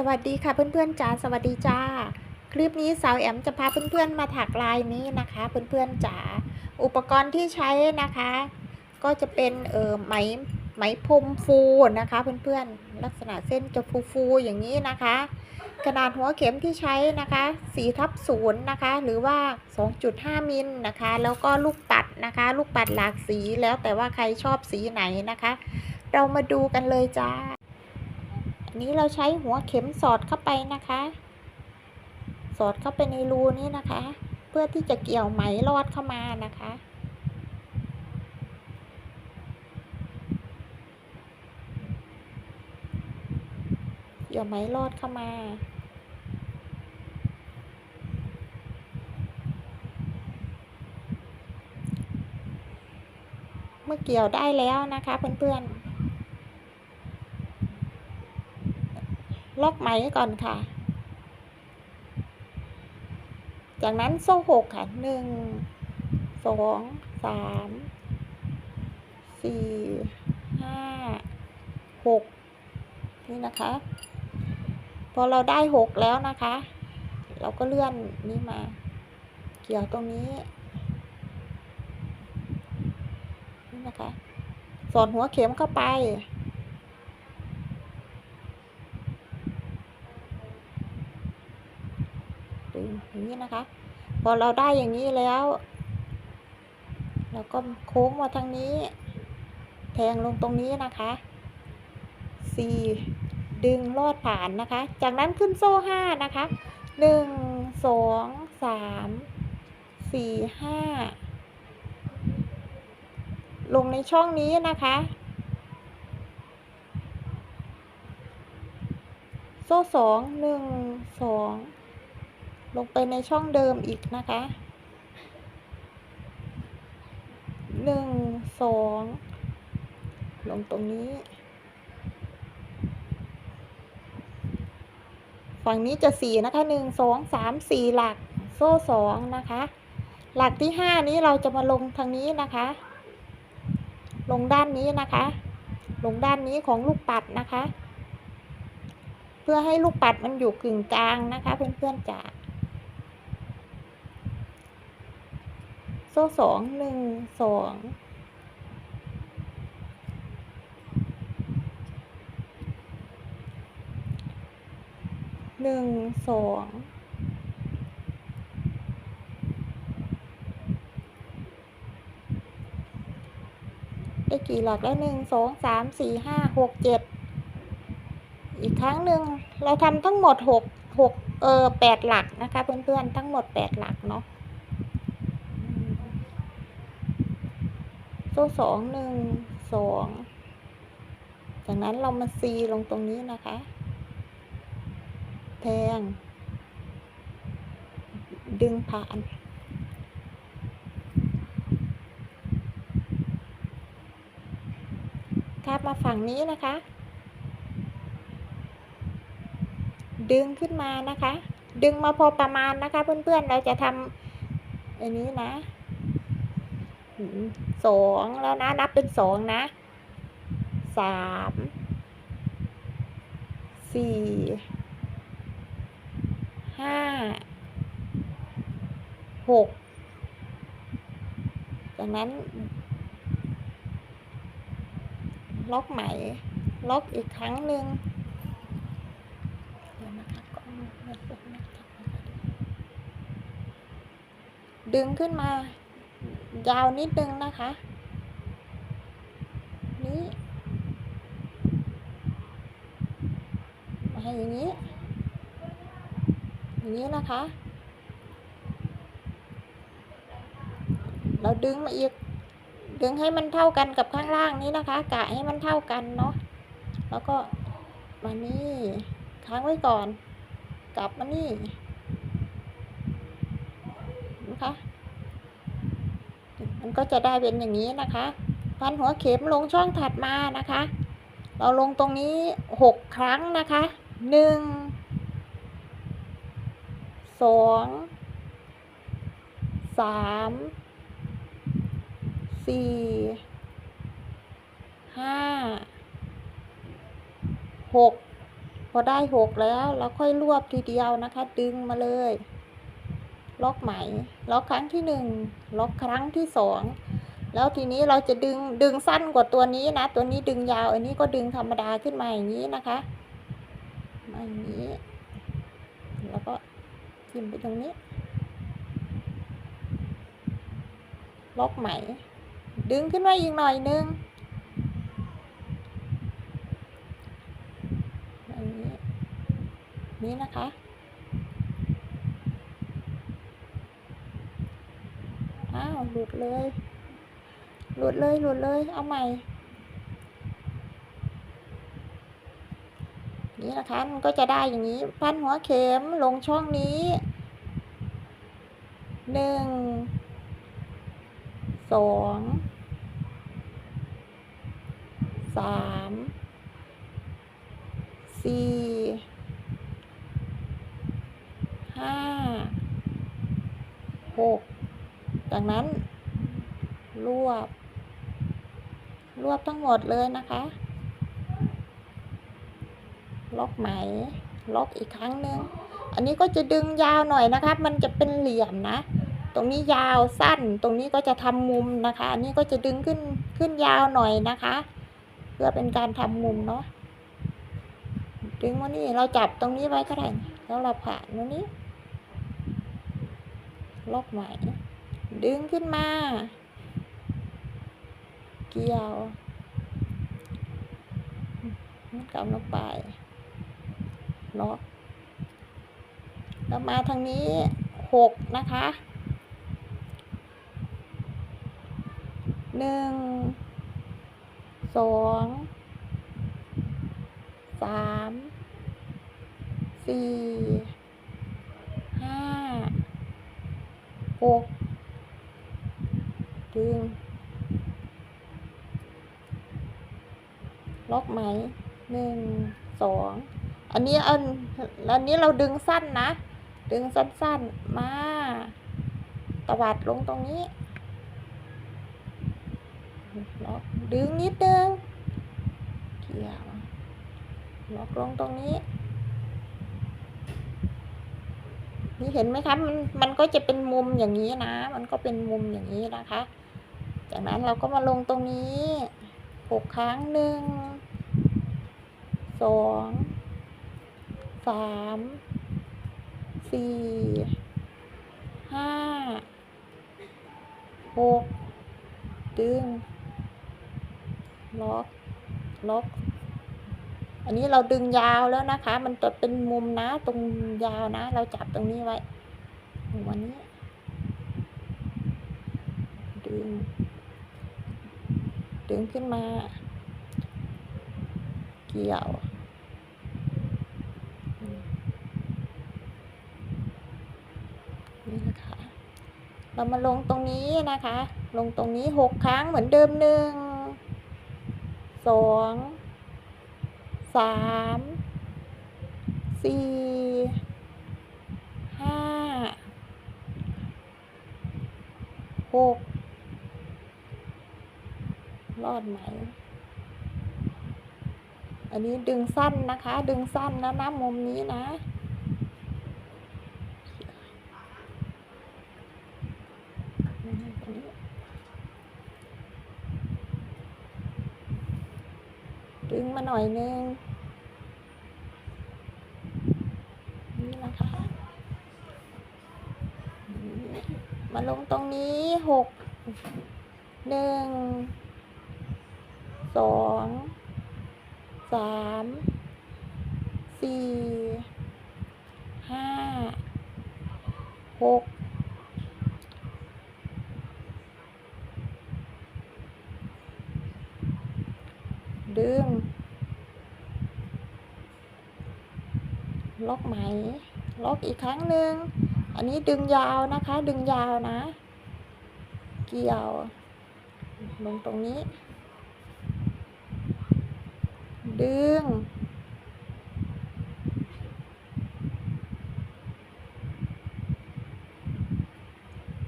สวัสดีค่ะเพื่อนๆจ๋าสวัสดีจ้า คลิปนี้สาวแอมจะพาเพื่อนๆมาถักลายนี้นะคะ เพื่อนๆจ๋าอุปกรณ์ที่ใช้นะคะ ก็จะเป็นเออไหมไหมพรมฟูนะคะเพื่อนๆลักษณะเส้นจะฟูๆอย่างนี้นะคะ ขนาดหัวเข็มที่ใช้นะคะ4ทับ0นย์นะคะหรือว่า 2.5 มิลนะคะ แล้วก็ลูกปัดนะคะ ลูกปัดหลากสีแล้วแต่ว่าใครชอบสีไหนนะคะ เรามาดูกันเลยจ้า นี้เราใช้หัวเข็มสอดเข้าไปนะคะ สอดเข้าไปในรูนี้นะคะ เพื่อที่จะเกี่ยวไหมลอดเข้ามานะคะเกี่ยวไหมลอดเข้ามาเมื่อเกี่ยวได้แล้วนะคะเพื่อนๆ ล็อกไหมก่อนค่ะ จากนั้นโซ่หกค่ะหนึ่งสองสามสี่ห้าหกนี่นะคะ พอเราได้หกแล้วนะคะ เราก็เลื่อนนี้มา เกี่ยวตรงนี้นี่นะคะ สอดหัวเข็มเข้าไป ดึงอย่าง นี้นะคะ พอเราได้อย่างนี้แล้ว เราก็โค้งมาทางนี้ แทงลงตรงนี้นะคะสี่ดึงลอดผ่านนะคะ จากนั้นขึ้นโซ่ห้านะคะหนึ่งสองสามสี่ห้าลงในช่องนี้นะคะโซ่สองหนึ่งสอง ลงไปในช่องเดิมอีกนะคะหนึ่งสองลงตรงนี้ ฝั่งนี้จะสี่นะคะหนึ่งสองสามสี่หลักโซ่สองนะคะ หลักที่ห้านี้เราจะมาลงทางนี้นะคะ ลงด้านนี้นะคะ ลงด้านนี้ของลูกปัดนะคะ เพื่อให้ลูกปัดมันอยู่กึ่งกลางนะคะ เพื่อนๆจ๋า โซ่สองหนึ่งสองหนึ่งสองได้กี่หลักแล้วหนึ่งสองสามสี่ห้าหกเจ็ดอีกครั้งหนึ่งเราทำทั้งหมดหกหกเออแปดหลักนะคะ เพื่อนๆ ทั้งหมดแปดหลักเนาะ โซ่สองหนึ่งสองจากนั้นเรามาซีลงตรงนี้นะคะ แทง ดึงผ่านทับมาฝั่งนี้นะคะ ดึงขึ้นมานะคะ ดึงมาพอประมาณนะคะ เพื่อนๆ เราจะทำอันนี้นะ สองแล้วนะนับเป็นสองนะสามสี่ห้าหกจากนั้น ล็อกไหม ล็อกอีกครั้งหนึ่งเดี๋ยวนะคะกล้องไม่เปิดไม่ทันนะคะดึงขึ้นมา ยาวนิดนึงนะคะ นี่มาให้อย่างนี้ อย่างนี้นะคะ เราดึงมาอีก ดึงให้มันเท่ากันกับข้างล่างนี้นะคะ กะให้มันเท่ากันเนาะ แล้วก็มานี่ค้างไว้ก่อน กลับมานี่นะคะ มัน ก็จะได้เป็นอย่างนี้นะคะ พันหัวเข็มลงช่องถัดมานะคะ เราลงตรงนี้หกครั้งนะคะหนึ่งสองสามสี่ห้าหกพอได้หกแล้วเราค่อยรวบทีเดียวนะคะ ดึงมาเลย ล็อกไหมล็อกครั้งที่หนึ่งล็อกครั้งที่สองแล้วทีนี้เราจะดึงดึงสั้นกว่าตัวนี้นะ ตัวนี้ดึงยาว อันนี้ก็ดึงธรรมดาขึ้นมาอย่างนี้นะคะมาอย่างนี้แล้วก็จิ้มไปตรงนี้ ล็อกไหม ดึงขึ้นมาอีกหน่อยนึงอย่างนี้นี้นะคะ อ้าว หลุดเลย หลุดเลย หลุดเลย เอาใหม่ นี่นะคะมันก็จะได้อย่างนี้ พันหัวเข็มลงช่องนี้หนึ่งสองสามสี่ห้าหก จากนั้น รวบ รวบทั้งหมดเลยนะคะ ล็อกไหม ล็อกอีกครั้งหนึ่ง อันนี้ก็จะดึงยาวหน่อยนะคะ มันจะเป็นเหลี่ยมนะ ตรงนี้ยาวสั้น ตรงนี้ก็จะทำมุมนะคะ อันนี้ก็จะดึงขึ้นขึ้นยาวหน่อยนะคะ เพื่อเป็นการทำมุมเนาะ ดึงมานี่เราจับตรงนี้ไว้ก็ได้ แล้วเราผ่านตรงนี้ล็อกไหม ดึงขึ้นมา เกี่ยวกลับลงไปล็อกแล้วมาทางนี้หกนะคะหนึ่งสองสามสี่ห้าหก ดึงล็อกไหมหนึ่งสองอันนี้อันอันนี้เราดึงสั้นนะ ดึงสั้นๆ มาตวัดลงตรงนี้ล็อกดึงนิดนึงเกี่ยวล็อกลงตรงนี้ นี่เห็นไหมคะมันมันก็จะเป็นมุมอย่างนี้นะ มันก็เป็นมุมอย่างนี้นะคะ จากนั้นเราก็มาลงตรงนี้หกครั้งหนึ่งสองสามสี่ห้าหกดึง ล็อก ล็อก อันนี้เราดึงยาวแล้วนะคะ มันจะเป็นมุมนะ ตรงยาวนะ เราจับตรงนี้ไว้วันนี้ ดึง ดึงขึ้นมา เกี่ยว นี่นะคะ เรามาลงตรงนี้นะคะ ลงตรงนี้หกครั้งเหมือนเดิมหนึ่งสองสามสี่ห้าหก รอดไหม อันนี้ดึงสั้นนะคะ ดึงสั้นนะนะมุมนี้นะ ดึงมาหน่อยนึงนี่นะคะมาลงตรงนี้หกหนึ่ง สองสามสี่ห้าหกดึง ล็อกไหม ล็อกอีกครั้งหนึ่ง อันนี้ดึงยาวนะคะ ดึงยาวนะ เกี่ยว ลงตรงนี้ ดึง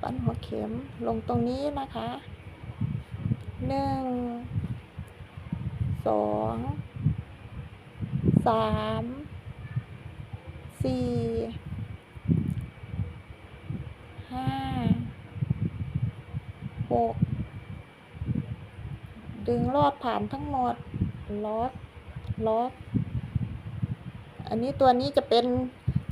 ปั้นหัวเข็มลงตรงนี้นะคะหนึ่งสองสามสี่ห้าหกดึงลอดผ่านทั้งหมดล็อก ล็อก อันนี้ตัวนี้จะเป็น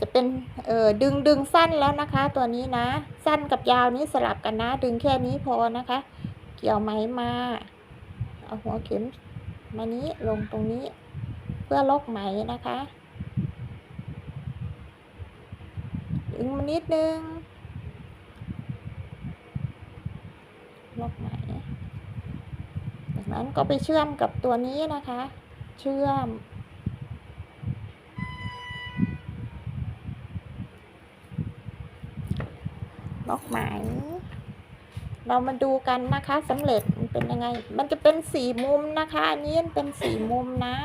จะเป็นเอ่อดึงดึงสั้นแล้วนะคะ ตัวนี้นะ สั้นกับยาวนี้สลับกันนะ ดึงแค่นี้พอนะคะ เกี่ยวไหมมาเอาหัวเข็มมานี้ลงตรงนี้ เพื่อล็อกไหมนะคะดึงมานิดนึงล็อกไหมจากนั้นก็ไปเชื่อมกับตัวนี้นะคะ เชื่อมล็อกไหมเรามาดูกันนะคะสำเร็จมันเป็นยังไง มันจะเป็นสี่มุมนะคะอันนี้เป็นสี่มุมนะ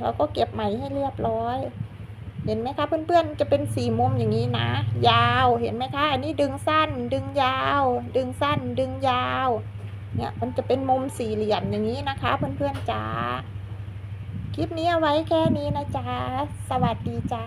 เราก็เก็บไหมให้เรียบร้อย เห็นไหมคะเพื่อนๆจะเป็นสี่มุมอย่างนี้นะ ยาวเห็นไหมคะ อันนี้ดึงสั้น ดึงยาว ดึงสั้น ดึงยาว เนี่ยมันจะเป็นมุมสี่เหลี่ยมอย่างนี้นะคะ เพื่อนๆจ้าคลิปนี้เอาไว้แค่นี้นะจ๊ะสวัสดีจ้า